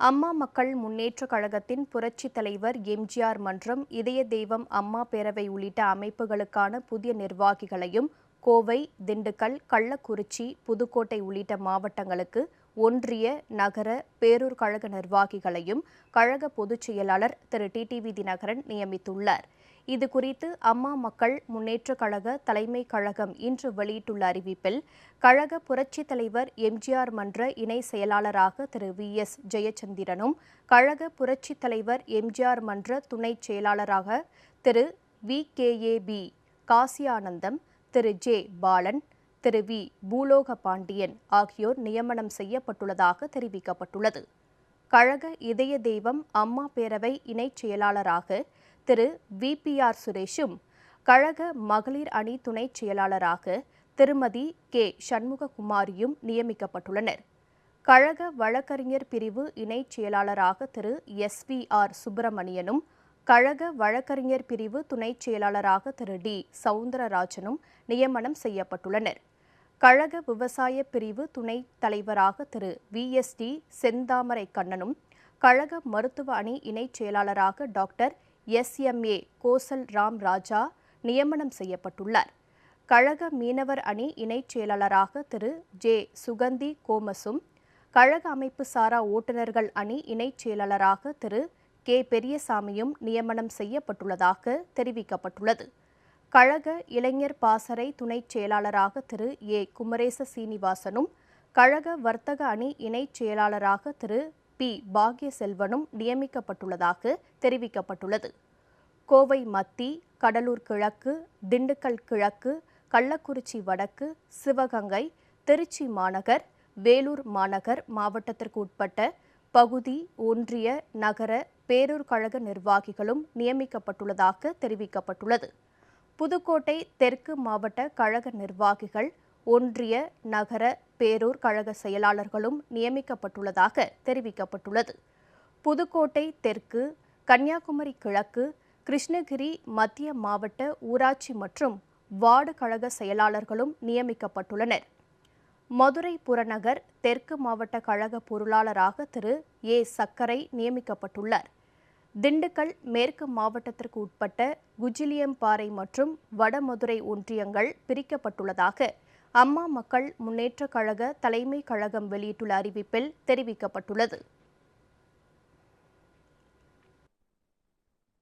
அம்மா மக்கள் முன்னேற்ற கழகத்தின் புரட்சித் தலைவர் எம்ஜிஆர் மன்றம் இதய தெய்வம் அம்மா பேரவை உள்ளிட்ட அமைப்புகளுக்கான புதிய நிர்வாகிகளையும் கோவை திண்டுக்கல் கள்ளக்குறிச்சி புதுக்கோட்டை உள்ளிட்ட மாவட்டங்களுக்கு ஒன்றிய நகர பேரூர் கழக நிர்வாகிகளையும் கழக பொதுச் செயலாளர் திரு. டிடிவி தினகரன் நியமித்துள்ளார். இதுகுறித்து அம்மா மக்கள் முன்னேற்ற கழக தலைமை கழகம் இன்று வெளியிட்டுள்ள அறிவிப்பில் கழக புரட்சித் தலைவர் எம்ஜிஆர் மன்ற இணை செயலாளராக திரு. வி. எஸ். ஜெயச்சந்திரனும் கழக புரட்சித் தலைவர் எம்ஜிஆர் மன்ற துணைச் செயலாளராக திரு. V. K. A. P. Kasiyanandam Thiru. J. Balan திரு வி. பூலோக பாண்டியன் ஆகியோர் நியமனம் செய்யப்பட்டுள்ளதாக தெரிவிக்கப்பட்டுள்ளது. கழக இதய தெய்வம் அம்மா பேரவை இணைச் செயலாளராக திரு வி. பி. ஆர். சுரேஷும் கழக மகளிர் அணி துணைச் செயலாளராக திருமதி கே. சண்முககுமாரியும் நியமிக்கப்பட்டுள்ளனர். கழக வழக்கறிஞர் பிரிவு இணைச் செயலாளராக திரு எஸ். வி. ஆர். சுப்பிரமணியனும் கழக வழக்கறிஞர் பிரிவு துணைச் செயலாளராக திரு டி. சவுந்தரராஜனும் நியமனம் செய்யப்பட்டுள்ளனர். கழக விவசாய பிரிவு துணைத் தலைவராக Thiru V. S. T. Senthamarai கண்ணனும் கழக மருத்துவ அணி இணைச் செயலாளராக doctor S. M. A. Kosal Ram Raja நியமனம் செய்யப்பட்டுள்ளார். கழக மீனவர் அணி இணைச் செயலாளராக திரு ஜே. சுகந்தி கோமஸும் கழக அமைப்பு சாரா ஓட்டுநர்கள் அணி இணைச் செயலாளராக திரு கே. பெரியசாமியும் நியமனம் செய்யப்பட்டுள்ளதாக தெரிவிக்கப்பட்டுள்ளது. கழக இளைஞர் பாசறை துணைச் செயலாளராக திரு. ஏ. குமரேச சீனிவாசனும் கழக வர்த்தக அணி இணைச் செயலாளராக திரு. பி. பாக்யசெல்வனும் நியமிக்கப்பட்டுள்ளதாக தெரிவிக்கப்பட்டுள்ளது. கோவை மத்தி கடலூர் கிழக்கு திண்டுக்கல் கிழக்கு கள்ளக்குறிச்சி வடக்கு சிவகங்கை திருச்சி மாநகர் வேலூர் மாநகர் மாவட்டத்திற்கு உட்பட்ட பகுதி ஒன்றிய நகர பேரூர் கழக நிர்வாகிகளும் நியமிக்கப்பட்டுள்ளதாக தெரிவிக்கப்பட்டுள்ளது. புதுக்கோட்டை தெற்கு மாவட்ட கழக நிர்வாகிகள் ஒன்றிய நகர பேரூர் கழக செயலாளர்களும் நியமிக்கப்பட்டுள்ளதாக தெரிவிக்கப்பட்டுள்ளது. புதுக்கோட்டை தெற்கு கன்னியாகுமரி கிழக்கு கிருஷ்ணகிரி மத்திய மாவட்ட ஊராட்சி மற்றும் வார்டு கழக செயலாளர்களும் நியமிக்கப்பட்டுள்ளனர். மதுரை புறநகர் தெற்கு மாவட்ட கழக பொருளாளராக திரு. ஏ. சக்கரை நியமிக்கப்பட்டுள்ளார். திண்டுக்கல் மேற்கு மாவட்டத்திற்கு உட்பட்ட குஜிலியம்பாறை மற்றும் வடமதுரை ஒன்றியங்கள் பிரிக்கப்பட்டுள்ளதாக அம்மா மக்கள் முன்னேற்றக் கழக தலைமை கழகம் வெளியிட்டுள்ள அறிவிப்பில் தெரிவிக்கப்பட்டுள்ளது.